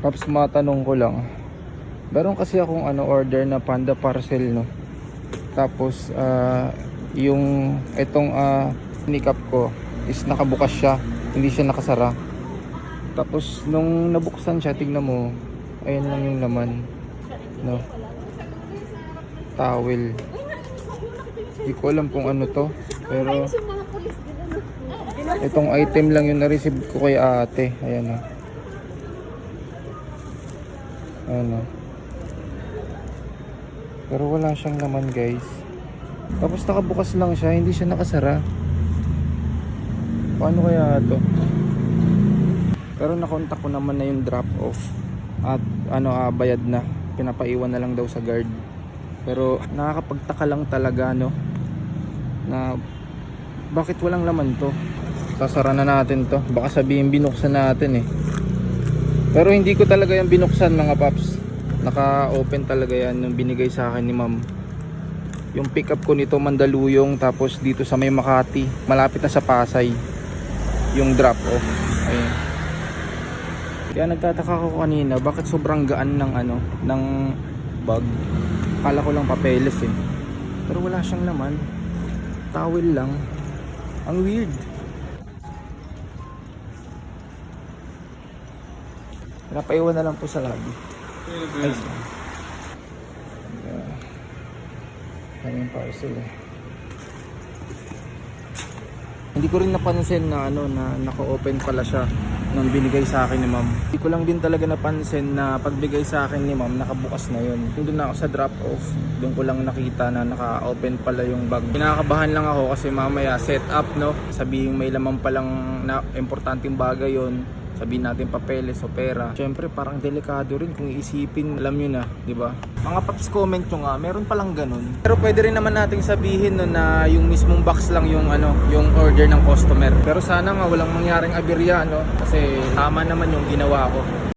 Paps, matanong ko lang. Meron kasi akong ano order na panda parcel no. Tapos ah, yung itong uh, nikap ko is nakabukas siya, hindi siya nakasara. Tapos nung nabuksan siya, tignan mo, ayun lang yung laman. No. Towel. Hindi ko alam kung ano to. Pero itong item lang yung na-receive ko kay ate. Ayan o. Ayan o. Pero wala siyang laman guys. Tapos nakabukas lang siya, hindi siya nakasara. Paano kaya to? Pero nakontak ko naman na yung drop off at ano ah, bayad na. Pinapaiwan na lang daw sa guard. Pero nakakapagtaka lang talaga no na bakit walang laman to? Sasara na natin to. Baka sabihin binuksan natin eh. Pero hindi ko talaga yung binuksan mga paps. Naka-open talaga yan nung binigay sa akin ni ma'am. Yung pick up ko nito Mandaluyong tapos dito sa may Makati, malapit na sa Pasay. Yung drop off. Ayun. Kaya nagtataka ko kanina bakit sobrang gaan ng ano, ng bag. Kala ko lang papeles eh. Pero wala siyang laman. Towel lang. Ang weird. Napaiwan na lang po sa lobby. Ay, uh, kaming parcel eh. Hindi ko rin napansin na ano na naka-open pala siya nung binigay sa akin ni ma'am. Hindi ko lang din talaga napansin na pagbigay sa akin ni ma'am nakabukas na yun. Doon na ako sa drop off, doon ko lang nakita na naka-open pala yung bag. Kinakabahan lang ako kasi mamaya set up no. Sabihin may laman palang na importanteng bagay yon sabihin natin papeles o pera. Siyempre parang delikado rin kung iisipin, alam nyo na, di ba? Mga paps comment nyo nga, meron palang ganun. Pero pwede rin naman nating sabihin no, na yung mismong box lang yung ano, yung order ng customer. Pero sana nga walang mangyaring aberya no, kasi tama naman yung ginawa ko.